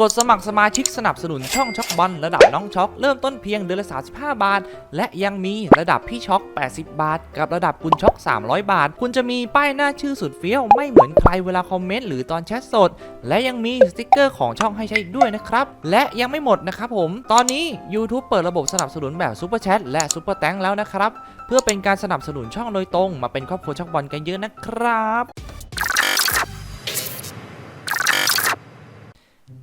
กดสมัครสมาชิกสนับสนุนช่องช็อกบอลระดับน้องช็อกเริ่มต้นเพียงเดือนละ 35 บาท และยังมีระดับพี่ช็อก 80 บาท กับระดับคุณช็อก 300 บาท คุณจะมีป้ายหน้าชื่อสุดเฟี้ยว ไม่เหมือนใครเวลาคอมเมนต์หรือตอนแชทสด และยังมีสติกเกอร์ของช่องให้ใช้อีกด้วยนะครับ และยังไม่หมดนะครับผม ตอนนี้ YouTube เปิดระบบสนับสนุนแบบซูเปอร์แชทและซูเปอร์แตงแล้วนะครับเพื่อเป็นการสนับสนุนช่องโดยตรง มาเป็นครอบครัวช็อกบอลกันเยอะนะครับ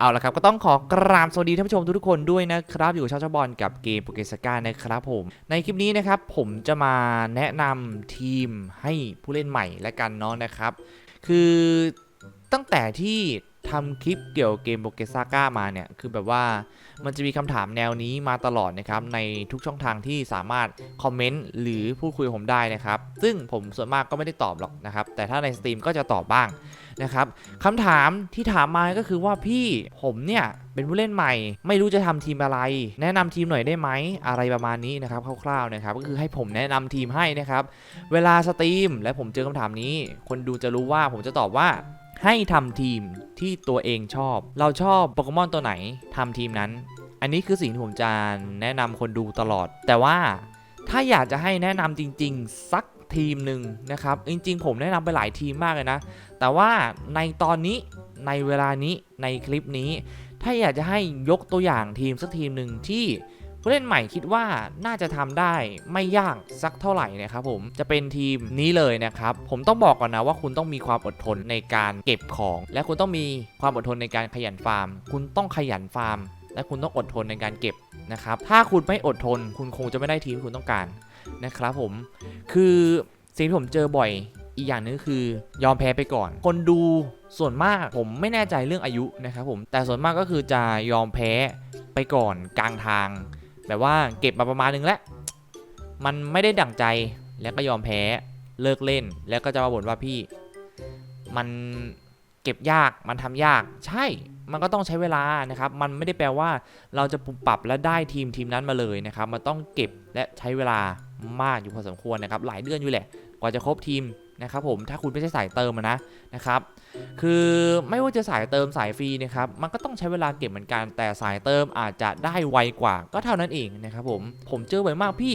เอาละครับ ก็ต้องขอกราบสวัสดีท่านผู้ชมทุกคนด้วยนะครับ อยู่กับชาวชาวบอลกับเกมโปเกสกานะครับผม ในคลิปนี้นะครับผมจะมาแนะนำทีมให้ผู้เล่นใหม่และกันเนาะนะครับ คือตั้งแต่ที่ ทำคลิปเกี่ยวกับเกมโปเกสกามาเนี่ย คือแบบว่ามันจะมีคำถามแนวนี้มาตลอดนะครับ ในทุกช่องทางที่สามารถคอมเมนต์หรือพูดคุยผมได้นะครับ ซึ่งผมส่วนมากก็ไม่ได้ตอบหรอกนะครับ แต่ถ้าในสตรีมก็จะตอบบ้างนะครับคำถามที่ถามมาก็คือว่าพี่ผมเนี่ยเป็นผู้เล่นใหม่ ไม่รู้จะทำทีมอะไร แนะนำทีมหน่อยได้ไหมอะไรประมาณนี้นะครับคร่าวๆนะครับก็คือให้ผมแนะนำทีมให้นะครับ เวลาสตรีมและผมเจอคำถามนี้ คนดูจะรู้ว่าผมจะตอบว่า ให้ทำทีมที่ตัวเองชอบ เราชอบโปเกมอนตัวไหนทำทีมนั้น อันนี้คือสิ่งที่ผมจะแนะนำคนดูตลอด แต่ว่าถ้าอยากจะให้แนะนำจริง ๆ สักทีมหนึ่งนะครับ จริง ๆ ผมแนะนำไปหลายทีมมากเลยนะ แต่ว่าในตอนนี้ในเวลานี้ในคลิปนี้ ถ้าอยากจะให้ยกตัวอย่างทีมสักทีมหนึ่งที่ ผู้เล่นใหม่คิดว่าน่าจะทำได้ไม่ยากสักเท่าไหร่นะครับผมจะเป็นทีมนี้เลยนะครับ ผมต้องบอกก่อนนะว่าคุณต้องมีความอดทนในการเก็บของ และคุณต้องมีความอดทนในการขยันฟาร์ม คุณต้องขยันฟาร์ม และคุณต้องอดทนในการเก็บนะครับถ้าคุณไม่อดทน คุณคงจะไม่ได้ทีมที่คุณต้องการนะครับผมคือสิ่งที่ผมเจอบ่อยอีกอย่างหนึงคือยอมแพ้ไปก่อน คนดูส่วนมากผมไม่แน่ใจเรื่องอายุนะครับผมแต่ส่วนมากก็คือจะยอมแพ้ไปก่อนกลางทาง แบบว่าเก็บมาประมาณนึงแล้ว มันไม่ได้ดั่งใจแล้วก็ยอมแพ้เลิกเล่นแล้วก็จะมาบ่นว่าพี่ มันเก็บยากมันทำยาก ใช่ มันก็ต้องใช้เวลานะครับ มันไม่ได้แปลว่าเราจะปรับปรับและได้ทีมทีมนั้นมาเลยนะครับ มันต้องเก็บและใช้เวลามากอยู่พอสมควรนะครับ หลายเดือนอยู่แหละ กว่าจะครบทีม นะครับผมถ้าคุณไม่ใช่สายเติมนะนะครับคือไม่ว่าจะสายเติมสายฟรีนะครับมันก็ต้องใช้เวลาเก็บเหมือนกัน แต่สายเติมอาจจะได้ไวกว่าก็เท่านั้นเองนะครับผมผมเจอบ่อยมากพี่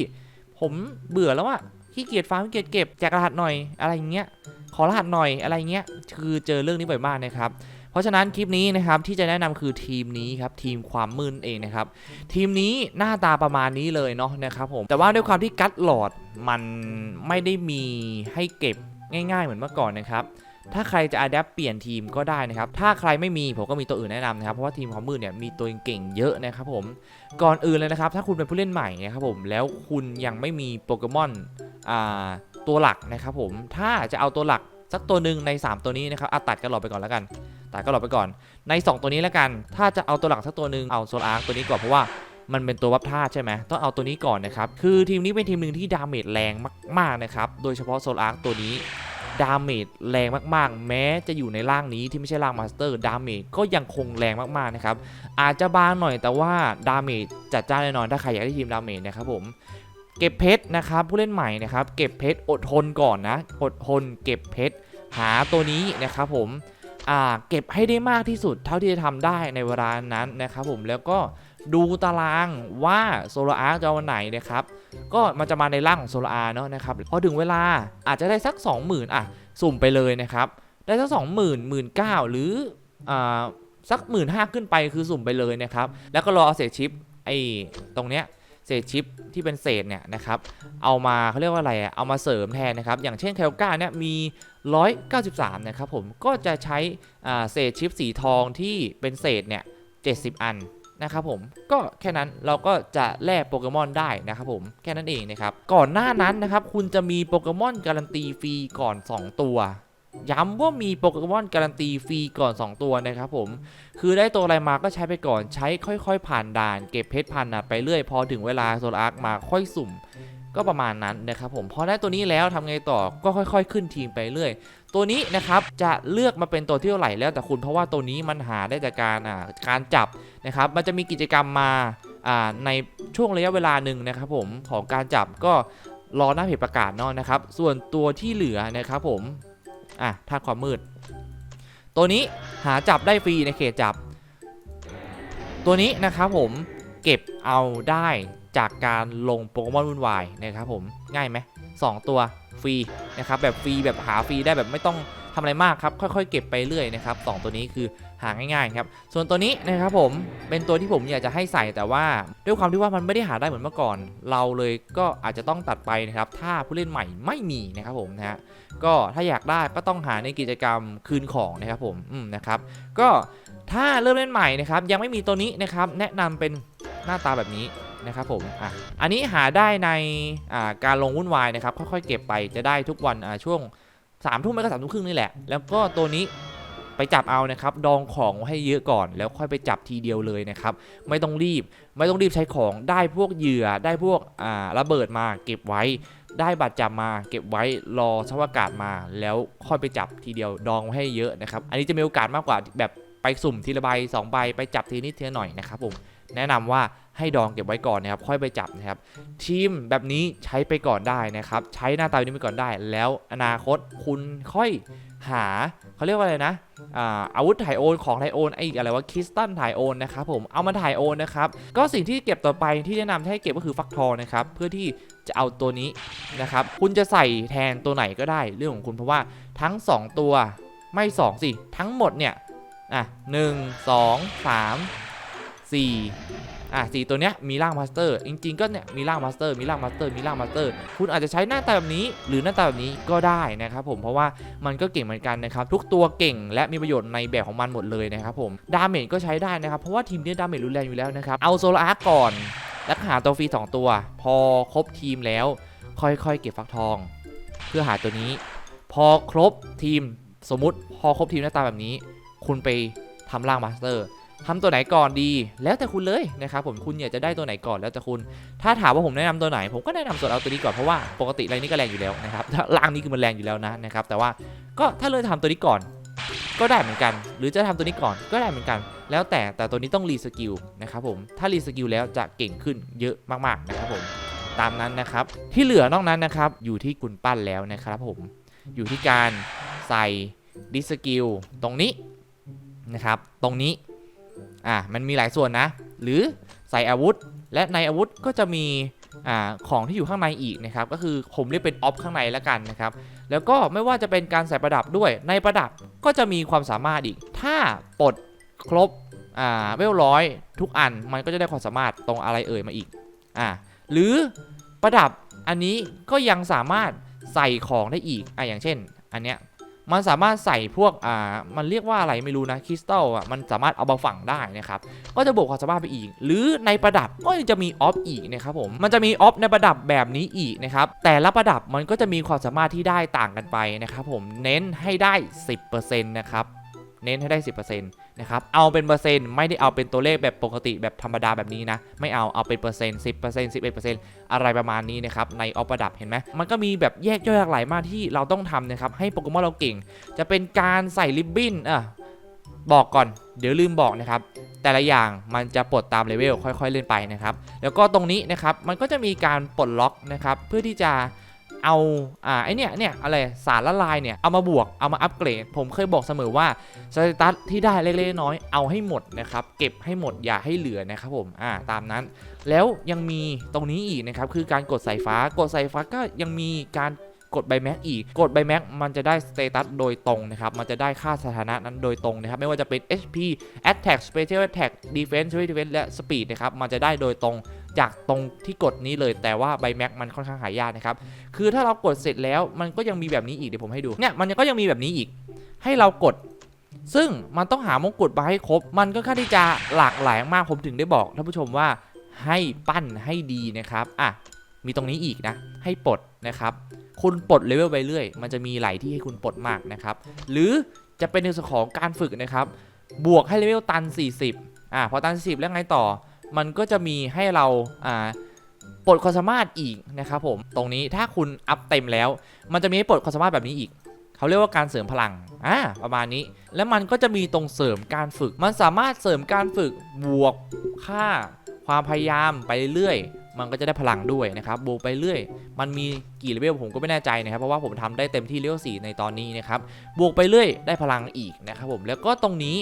ผมเบื่อแล้วอะขี้เกียจฟาร์มขี้เกียจเก็บแจกรหัสหน่อยอะไรเงี้ยขอรหัสหน่อยอะไรเงี้ยคือเจอเรื่องนี้บ่อยมากนะครับเพราะฉะนั้นคลิปนี้นะครับที่จะแนะนำคือทีมนี้ครับทีมความมืนเองนะครับทีมนี้หน้าตาประมาณนี้เลยเนาะนะครับผมแต่ว่าด้วยความที่กัดหลอดมันไม่ได้มีให้เก็บ ง่ายๆเหมือนเมื่อก่อนนะครับถ้าใครจะอัดแอปเปลี่ยนทีมก็ได้นะครับ ถ้าใครไม่มีผมก็มีตัวอื่นแนะนำนะครับ เพราะว่าทีมความมืดเนี่ยมีตัวเก่งเยอะนะครับผม ก่อนอื่นเลยนะครับ ถ้าคุณเป็นผู้เล่นใหม่นะครับผม แล้วคุณยังไม่มีโปเกมอนตัวหลักนะครับผม ถ้าจะเอาตัวหลักสักตัวหนึ่งใน 3 ตัวนี้นะครับอะตัดกันหลอดไปก่อนแล้วกัน ตัดกันหลอดไปก่อน ใน 2 ตัวนี้แล้วกัน ถ้าจะเอาตัวหลักสักตัวหนึ่งเอาโซลาร์ตัวนี้ก่อนเพราะว่า มันเป็นตัววับธาตุใช่ไหมต้องเอาตัวนี้ก่อนนะครับ คือทีมนี้เป็นทีมหนึ่งที่ดาเมจแรงมากๆนะครับ โดยเฉพาะโซลาร์ตัวนี้ดาเมจแรงมากๆ แม้จะอยู่ในร่างนี้ที่ไม่ใช่ร่างมาสเตอร์ดาเมจก็ยังคงแรงมากๆนะครับ อาจจะบางหน่อยแต่ว่าดาเมจจัดจ้านแน่นอนถ้าใครอยากได้ทีมดาเมจนะครับผมเก็บเพชรนะครับผู้เล่นใหม่นะครับเก็บเพชรอดทนก่อนนะอดทนเก็บเพชรหาตัวนี้นะครับผมเก็บให้ได้มากที่สุดเท่าที่จะทำได้ในเวลานั้นนะครับผมแล้วก็ ดูตารางว่าโซลาร์จะวันไหนนะครับ ก็มันจะมาในร่างของโซลาร์เนาะนะครับพอถึงเวลาอาจจะได้สัก 20,000อะสุ่มไปเลยนะครับ ได้สัก 20,000 19,000หรืออ่าสัก15,000ขึ้นไปคือสุ่มไปเลยนะครับ แล้วก็รอเอาเศษชิปไอ้ตรงเนี้ยเศษชิปที่เป็นเศษเนี่ยนะครับ เอามาเขาเรียกว่าอะไรอะเอามาเสริมแทนนะครับ อย่างเช่นแคลก้าเนี่ยมี 193 นะครับผม ก็จะใช้เศษชิปสีทองที่เป็นเศษเนี่ย 70 อัน นะครับผมก็แค่นั้นเราก็จะแลกโปเกมอนได้นะครับผมแค่นั้นเองนะครับก่อนหน้านั้นนะครับคุณจะมีโปเกมอนการันตีฟรีก่อน 2 ตัว ย้ำว่ามีโปเกมอนการันตีฟรีก่อน 2 ตัวนะครับผมคือได้ตัวอะไรมาก็ใช้ไปก่อนใช้ค่อยๆ ผ่านด่าน เก็บเพชรพันธุ์ไปเรื่อยพอถึงเวลาโซลาร์มาค่อยสุ่ม ก็ประมาณนั้นนะครับผมพอได้ตัวนี้แล้วทำไงต่อก็ค่อย ๆ ขึ้นทีมไปเรื่อย ตัวนี้นะครับจะเลือกมาเป็นตัวที่เท่าไหร่แล้วแต่คุณเพราะว่าตัวนี้มันหาได้จากการอ่าการจับนะครับ มันจะมีกิจกรรมมาอ่าในช่วงระยะเวลาหนึ่งนะครับผมของการจับก็รอหน้าเพจประกาศเนาะนะครับ ส่วนตัวที่เหลือนะครับผมอะธาตุความมืด ตัวนี้หาจับได้ฟรีในเขตจับ ตัวนี้นะครับผมเก็บเอาได้ จากการลงโปเกมอนวุ่นวายนะครับผมง่ายไหมสองตัวฟรีนะครับแบบฟรีแบบหาฟรีได้แบบไม่ต้องทำอะไรมากครับค่อยๆ เก็บไปเรื่อยนะครับสองตัวนี้คือหาง่ายๆครับส่วนตัวนี้นะครับผมเป็นตัวที่ผมอยากจะให้ใส่แต่ว่าด้วยความที่ว่ามันไม่ได้หาได้เหมือนเมื่อก่อน เราเลยก็อาจจะต้องตัดไปนะครับถ้าผู้เล่นใหม่ไม่มีนะครับผมนะฮะก็ถ้าอยากได้ก็ต้องหาในกิจกรรมคืนของนะครับผมอืมนะครับก็ถ้าเริ่มเล่นใหม่นะครับยังไม่มีตัวนี้นะครับแนะนำเป็นหน้าตาแบบนี้ นะครับผมอะอันนี้หาได้ในอ่าการลงวุ่นวายนะครับค่อยๆเก็บไปจะได้ทุกวันอ่าช่วงสามทุ่มไม่ก็สามทุ่มครึ่งนี่แหละ แล้วก็ตัวนี้ไปจับเอานะครับดองของให้เยอะก่อนแล้วค่อยไปจับทีเดียวเลยนะครับไม่ต้องรีบไม่ต้องรีบใช้ของได้พวกเหยื่อได้พวกอ่าระเบิดมาเก็บไว้ได้บัตรจับมาเก็บไว้รอสภาพอากาศมา แล้วค่อยไปจับทีเดียวดองไว้ให้เยอะนะครับอันนี้จะมีโอกาสมากกว่าแบบไปสุ่มทีละใบสองใบไปจับทีนิดทีละหน่อยนะครับผม แนะนำว่าให้ดองเก็บไว้ก่อนนะครับ ค่อยไปจับนะครับ ทีมแบบนี้ใช้ไปก่อนได้นะครับ ใช้หน้าตาแบบนี้ไปก่อนได้ แล้วอนาคตคุณค่อยหาเขาเรียกว่าอะไรนะอาวุธถ่ายโอนของถ่ายโอนไอ้อะไรว่าคริสตัลถ่ายโอนนะครับผมเอามาถ่ายโอนนะครับ ก็สิ่งที่เก็บต่อไปที่แนะนำให้เก็บก็คือฟักทองนะครับเพื่อที่จะเอาตัวนี้นะครับ คุณจะใส่แทนตัวไหนก็ได้เรื่องของคุณเพราะว่าทั้ง 2 ตัวไม่ 2 สิ ทั้งหมดเนี่ยอะหนึ่งสองสาม สี่อะสี่ตัวเนี้ยมีร่างมาสเตอร์จริงๆก็เนี่ยมีร่างมาสเตอร์มีร่างมาสเตอร์มีร่างมาสเตอร์คุณอาจจะใช้หน้าตาแบบนี้ หรือหน้าตาแบบนี้ก็ได้นะครับผมเพราะว่ามันก็เก่งเหมือนกันนะครับทุกตัวเก่งและมีประโยชน์ในแบบของมันหมดเลยนะครับผมดาเมจก็ใช้ได้นะครับเพราะว่าทีมเนี้ยดาเมจรุนแรงอยู่แล้วนะครับเอาโซลาร์ก่อนแล้วหาตัวฟรี2ตัว พอครบทีมแล้ว ค่อยๆ เก็บฟักทอง เพื่อหาตัวนี้ พอครบทีมสมมุติพอครบทีมหน้าตาแบบนี้ คุณไปทำร่างมาสเตอร์ ทำตัวไหนก่อนดี แล้วแต่คุณเลยนะครับผมคุณอยากจะได้ตัวไหนก่อนแล้วแต่คุณ ถ้าถามว่าผมแนะนำตัวไหน ผมก็แนะนำส่วนเอาตัวนี้ก่อนเพราะว่าปกติอะไรนี้ก็แรงอยู่แล้วนะครับถ้าร่างนี้คือมันแรงอยู่แล้วนะนะครับแต่ว่าก็ถ้าเลยทำตัวนี้ก่อน ก็ได้เหมือนกัน หรือจะทำตัวนี้ก่อนก็ได้เหมือนกัน แล้วแต่แต่ตัวนี้ต้องรีสกิลนะครับผมถ้ารีสกิลแล้วจะเก่งขึ้นเยอะมากๆนะครับผมตามนั้นนะครับที่เหลือนอกนั้นนะครับอยู่ที่คุณปั้นแล้วนะครับผมอยู่ที่การใส่ดิสกิลตรงนี้นะครับตรงนี้ อะมันมีหลายส่วนนะ หรือใส่อาวุธ และในอาวุธก็จะมีอ่าของที่อยู่ข้างในอีกนะครับ ก็คือผมเรียกเป็นออฟข้างในแล้วกันนะครับ แล้วก็ไม่ว่าจะเป็นการใส่ประดับด้วย ในประดับก็จะมีความสามารถอีก ถ้าปลดครบอ่าเวลร้อยทุกอันมันก็จะได้ความสามารถตรงอะไรเอ่ยมาอีกอ่าหรือประดับอันนี้ก็ยังสามารถใส่ของได้อีกอะอย่างเช่น อันเนี้ย มันสามารถใส่พวกอ่ามันเรียกว่าอะไรไม่รู้นะคริสตัลอะมันสามารถเอามาฝังได้นะครับก็จะบวกความสามารถไปอีก หรือในประดับก็จะมีออฟอีกนะครับผมมันจะมีออฟในประดับแบบนี้อีกนะครับแต่ละประดับมันก็จะมีความสามารถที่ได้ต่างกันไปนะครับผมเน้นให้ได้ 10%นะครับเน้นให้ได้ 10% นะครับ เอาเป็นเปอร์เซ็นต์ไม่ได้เอาเป็นตัวเลขแบบปกติแบบธรรมดาแบบนี้นะ ไม่เอาเอาเป็นเปอร์เซ็นต์10% 11%อะไรประมาณนี้นะครับ ในออฟประดับเห็นไหมมันก็มีแบบแยกย่อยหลากหลายมากที่เราต้องทำนะครับ ให้โปเกมอนเราเก่ง จะเป็นการใส่ริบบิ้นอะบอกก่อน เดี๋ยวลืมบอกนะครับ แต่ละอย่างมันจะปลดตามเลเวลค่อยๆเล่นไปนะครับ แล้วก็ตรงนี้นะครับ มันก็จะมีการปลดล็อกนะครับ เพื่อที่จะ เอาอ่าไอเนี่ยเนี่ยอะไรสารละลายเนี่ยเอามาบวกเอามาอัปเกรด ผมเคยบอกเสมอว่าสเตตัสที่ได้เล็กๆน้อยเอาให้หมดนะครับเก็บให้หมดอย่าให้เหลือนะครับผมอ่าตามนั้น แล้วยังมีตรงนี้อีกนะครับคือการกดสายฟ้ากดสายฟ้าก็ยังมีการ กดใบแม็กอีก กดใบแม็กมันจะได้สเตตัสโดยตรงนะครับ มันจะได้ค่าสถานะนั้นโดยตรงนะครับ ไม่ว่าจะเป็น HP Attack Special Attack Defense Special Defense และ Speed นะครับ มันจะได้โดยตรงจากตรงที่กดนี้เลยแต่ว่าใบแม็กมันค่อนข้างหายากนะครับ คือถ้าเรากดเสร็จแล้วมันก็ยังมีแบบนี้อีกเดี๋ยวผมให้ดู เนี่ยมันก็ยังมีแบบนี้อีก ให้เรากด ซึ่งมันต้องหามงกุฎมาให้ครบ มันก็ค่อนที่จะหลากหลายมากผมถึงได้บอกท่านผู้ชมว่าให้ปั้นให้ดีนะครับ อะ มีตรงนี้อีกนะ ให้ปลดนะครับ คุณปลดเลเวลไปเรื่อย มันจะมีหลายที่ให้คุณปลดมากนะครับ หรือจะเป็นในส่วนของการฝึกนะครับ บวกให้เลเวลตัน 40 อ่า พอตัน 40 แล้วไงต่อ มันก็จะมีให้เรา อ่า ปลดความสามารถอีกนะครับผม ตรงนี้ถ้าคุณอัพเต็มแล้ว มันจะมีให้ปลดความสามารถแบบนี้อีก เขาเรียกว่าการเสริมพลัง อ่า ประมาณนี้ แล้วมันก็จะมีตรงเสริมการฝึก มันสามารถเสริมการฝึก บวกค่า ความพยายามไปเรื่อย มันก็จะได้พลังด้วยนะครับบวกไปเรื่อย มันมีกี่เลเวลผมก็ไม่แน่ใจนะครับ เพราะว่าผมทำได้เต็มที่เลเวล4ในตอนนี้นะครับ บวกไปเรื่อยได้พลังอีกนะครับผม แล้วก็ตรงนี้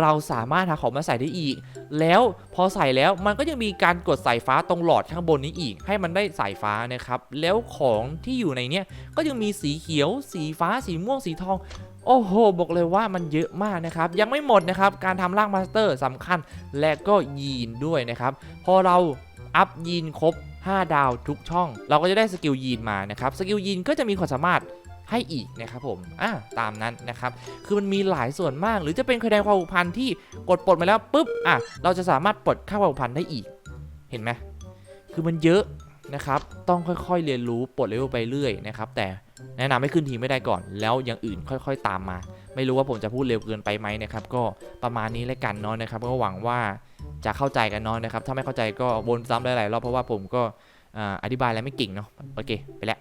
เราสามารถหาของมาใส่ได้อีก แล้วพอใส่แล้วมันก็ยังมีการกดสายฟ้าตรงหลอดข้างบนนี้อีก ให้มันได้สายฟ้านะครับ แล้วของที่อยู่ในเนี้ยก็ยังมีสีเขียว สีฟ้า สีม่วง สีทองโอ้โห บอกเลยว่ามันเยอะมากนะครับ ยังไม่หมดนะครับ การทำร่างมาสเตอร์สำคัญและก็ยีนด้วยนะครับ พอเรา อัพยีนครบ 5 ดาวทุกช่อง เราก็จะได้สกิลยีนมานะครับ สกิลยีนก็จะมีความสามารถให้อีกนะครับผม อะตามนั้นนะครับ คือมันมีหลายส่วนมาก หรือจะเป็นคะแนนความผูกพันที่กดปลดมาแล้วปุ๊บ อะ เราจะสามารถปลดค่าความผูกพันได้อีก เห็นไหม คือมันเยอะนะครับ ต้องค่อยๆเรียนรู้ปลดเลเวลไปเรื่อยนะครับ แต่แนะนำให้ขึ้นทีไม่ได้ก่อน แล้วอย่างอื่นค่อยๆตามมา ไม่รู้ว่าผมจะพูดเร็วเกินไปไหมนะครับ ก็ประมาณนี้แล้วกันเนาะนะครับ ก็หวังว่า จะเข้าใจกันเนาะนะครับ ถ้าไม่เข้าใจก็วนซ้ำหลายๆรอบเพราะว่าผมก็อ่าอธิบายอะไรไม่เก่งเนาะโอเค ไปแล้ว